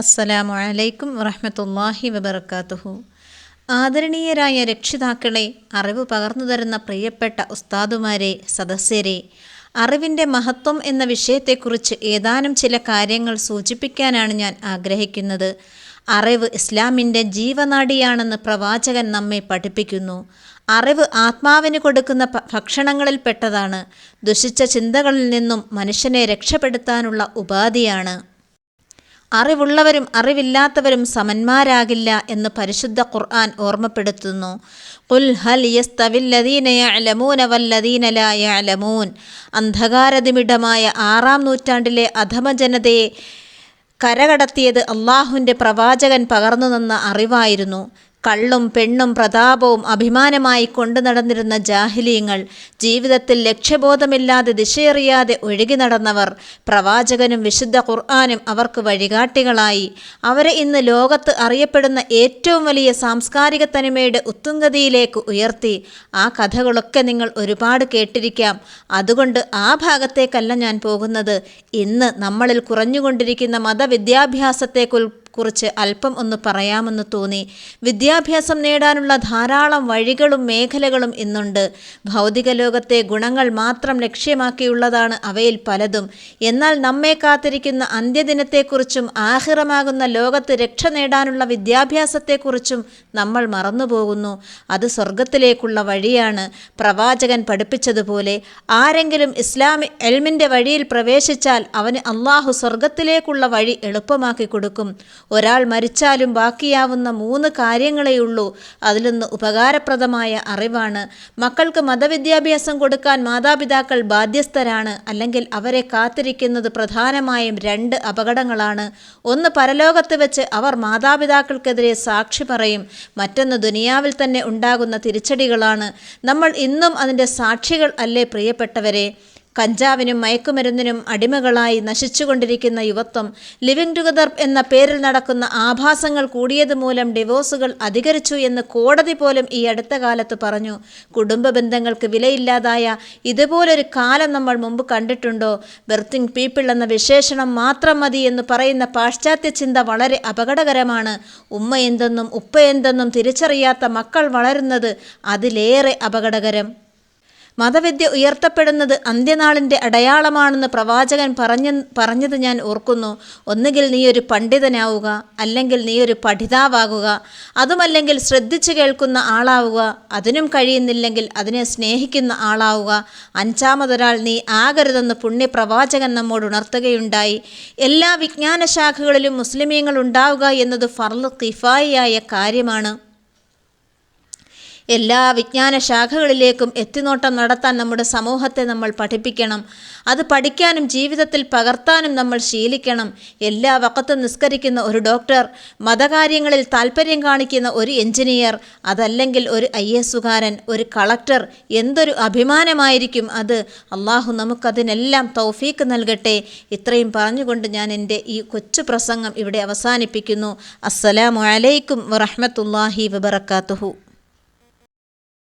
അസ്സലാമു അലൈക്കും വറഹമത്തല്ലാഹി വബർക്കാത്തുഹു ആദരണീയരായ രക്ഷിതാക്കളെ അറിവ് പകർന്നു തരുന്ന പ്രിയപ്പെട്ട ഉസ്താദുമാരെ സദസ്യരെ അറിവിന്റെ മഹത്വം എന്ന വിഷയത്തെക്കുറിച്ച് ഏതാനും ചില കാര്യങ്ങൾ സൂചിപ്പിക്കാനാണ് ഞാൻ ആഗ്രഹിക്കുന്നത്. അറിവ് ഇസ്ലാമിന്റെ ജീവനാടിയാണെന്ന് പ്രവാചകൻ നമ്മെ പഠിപ്പിക്കുന്നു. അറിവ് ആത്മാവിന് കൊടുക്കുന്ന ഭക്ഷണങ്ങളിൽ പെട്ടതാണ്. ദുഷിച്ച ചിന്തകളിൽ നിന്നും മനുഷ്യനെ രക്ഷപ്പെടുത്താനുള്ള ഉപാധിയാണ്. അറിവുള്ളവരും അറിവില്ലാത്തവരും സമന്മാരാകില്ല എന്ന് പരിശുദ്ധ ഖുർആൻ ഓർമ്മപ്പെടുത്തുന്നു. ഖുൽ ഹൽ യസ്തവില്ലദീന യഅലമൂന വല്ലദീന ലാ യഅലമൂൻ. അന്ധകാരതിമിടമായ ആറാം നൂറ്റാണ്ടിലെ അധമജനതയെ കരകടത്തിയത് അള്ളാഹുവിന്റെ പ്രവാചകൻ പകർന്നു നിന്ന അറിവായിരുന്നു. കള്ളും പെണ്ണും പ്രതാപവും അഭിമാനമായി കൊണ്ടു നടന്നിരുന്ന ജാഹിലീങ്ങൾ ജീവിതത്തിൽ ലക്ഷ്യബോധമില്ലാതെ ദിശയറിയാതെ ഒഴുകി നടന്നവർ പ്രവാചകനും വിശുദ്ധ ഖുർആാനും അവർക്ക് വഴികാട്ടികളായി. അവരെ ഇന്ന് ലോകത്ത് അറിയപ്പെടുന്ന ഏറ്റവും വലിയ സാംസ്കാരിക തനിമയുടെ ഉത്തുംഗതിയിലേക്ക് ഉയർത്തി. ആ കഥകളൊക്കെ നിങ്ങൾ ഒരുപാട് കേട്ടിരിക്കാം. അതുകൊണ്ട് ആ ഭാഗത്തേക്കല്ല ഞാൻ പോകുന്നത്. ഇന്ന് നമ്മളിൽ കുറഞ്ഞുകൊണ്ടിരിക്കുന്ന മതവിദ്യാഭ്യാസത്തെക്കുൽ കുറിച്ച് അല്പം ഒന്ന് പറയാമെന്ന് തോന്നി. വിദ്യാഭ്യാസം നേടാനുള്ള ധാരാളം വഴികളും മേഖലകളും ഇന്നുണ്ട്. ഭൗതിക ലോകത്തെ ഗുണങ്ങൾ മാത്രം ലക്ഷ്യമാക്കിയുള്ളതാണ് അവയിൽ പലതും. എന്നാൽ നമ്മെ കാത്തിരിക്കുന്ന അന്ത്യദിനത്തെക്കുറിച്ചും ആഹിറമാകുന്ന ലോകത്ത് രക്ഷ നേടാനുള്ള വിദ്യാഭ്യാസത്തെക്കുറിച്ചും നമ്മൾ മറന്നുപോകുന്നു. അത് സ്വർഗത്തിലേക്കുള്ള വഴിയാണ്. പ്രവാചകൻ പഠിപ്പിച്ചതുപോലെ ആരെങ്കിലും ഇസ്ലാമി എൽമിന്റെ വഴിയിൽ പ്രവേശിച്ചാൽ അവന് അള്ളാഹു സ്വർഗത്തിലേക്കുള്ള വഴി എളുപ്പമാക്കി കൊടുക്കും. ഒരാൾ മരിച്ചാലും ബാക്കിയാവുന്ന മൂന്ന് കാര്യങ്ങളെയുള്ളൂ. അതിലൊന്ന് ഉപകാരപ്രദമായ അറിവാണ്. മക്കൾക്ക് മതവിദ്യാഭ്യാസം കൊടുക്കാൻ മാതാപിതാക്കൾ ബാധ്യസ്ഥരാണ്. അല്ലെങ്കിൽ അവരെ കാത്തിരിക്കുന്നത് പ്രധാനമായും രണ്ട് അപകടങ്ങളാണ്. ഒന്ന് പരലോകത്ത് വെച്ച് അവർ മാതാപിതാക്കൾക്കെതിരെ സാക്ഷി പറയും. മറ്റൊന്ന് ദുനിയാവിൽ തന്നെ ഉണ്ടാകുന്ന തിരിച്ചടികളാണ്. നമ്മൾ ഇന്നും അതിന്റെ സാക്ഷികൾ അല്ലേ പ്രിയപ്പെട്ടവരെ? കഞ്ചാവിനും മയക്കുമരുന്നിനും അടിമകളായി നശിച്ചുകൊണ്ടിരിക്കുന്ന യുവത്വം ലിവിംഗ് ടുഗദർ എന്ന പേരിൽ നടക്കുന്ന ആഭാസങ്ങൾ കൂടിയത് മൂലം ഡിവോഴ്സുകൾ അധികരിച്ചു എന്ന് കോടതി പോലും ഈ അടുത്ത കാലത്ത് പറഞ്ഞു. കുടുംബ ബന്ധങ്ങൾക്ക് വിലയില്ലാതായ ഇതുപോലൊരു കാലം നമ്മൾ മുമ്പ് കണ്ടിട്ടുണ്ടോ? ബെർത്തിങ് പീപ്പിൾ എന്ന വിശേഷണം മാത്രം മതി എന്ന് പറയുന്ന പാശ്ചാത്യ ചിന്ത വളരെ അപകടകരമാണ്. ഉമ്മ എന്തെന്നും ഉപ്പ എന്തെന്നും തിരിച്ചറിയാത്ത മക്കൾ വളരുന്നത് അതിലേറെ അപകടകരം. മതവിദ്യ ഉയർത്തപ്പെടുന്നത് അന്ത്യനാളിന്റെ അടയാളമാണെന്ന് പ്രവാചകൻ പറഞ്ഞ പറഞ്ഞത് ഞാൻ ഓർക്കുന്നു. ഒന്നുകിൽ നീ ഒരു പണ്ഡിതനാവുക അല്ലെങ്കിൽ നീ ഒരു പഠിതാവാകുക അതുമല്ലെങ്കിൽ ശ്രദ്ധിച്ചു കേൾക്കുന്ന ആളാവുക അതിനും കഴിയുന്നില്ലെങ്കിൽ അതിനെ സ്നേഹിക്കുന്ന ആളാവുക. അഞ്ചാമതൊരാൾ നീ ആകരുതെന്ന് പുണ്യപ്രവാചകൻ നമ്മോട് ഉണർത്തുകയുണ്ടായി. എല്ലാ വിജ്ഞാനശാഖകളിലും മുസ്ലിമീങ്ങൾ ഉണ്ടാവുക എന്നത് ഫർൾ കിഫായിയായ കാര്യമാണ്. എല്ലാ വിജ്ഞാന ശാഖകളിലേക്കും എത്തിനോട്ടം നടത്താൻ നമ്മുടെ സമൂഹത്തെ നമ്മൾ പഠിപ്പിക്കണം. അത് പഠിക്കാനും ജീവിതത്തിൽ പകർത്താനും നമ്മൾ ശീലിക്കണം. എല്ലാ വക്കത്തും നിസ്കരിക്കുന്ന ഒരു ഡോക്ടർ മതകാര്യങ്ങളിൽ താല്പര്യം കാണിക്കുന്ന ഒരു എഞ്ചിനീയർ അതല്ലെങ്കിൽ ഒരു ഐ എസുകാരൻ ഒരു കളക്ടർ എന്തൊരു അഭിമാനമായിരിക്കും അത്. അള്ളാഹു നമുക്കതിനെല്ലാം തൗഫീക്ക് നൽകട്ടെ. ഇത്രയും പറഞ്ഞുകൊണ്ട് ഞാൻ എന്റെ ഈ കൊച്ചു പ്രസംഗം ഇവിടെ അവസാനിപ്പിക്കുന്നു. അസ്സലാമലൈക്കും അലൈക്കും വറഹ്മത്തുള്ളാഹി വബറകാതുഹു.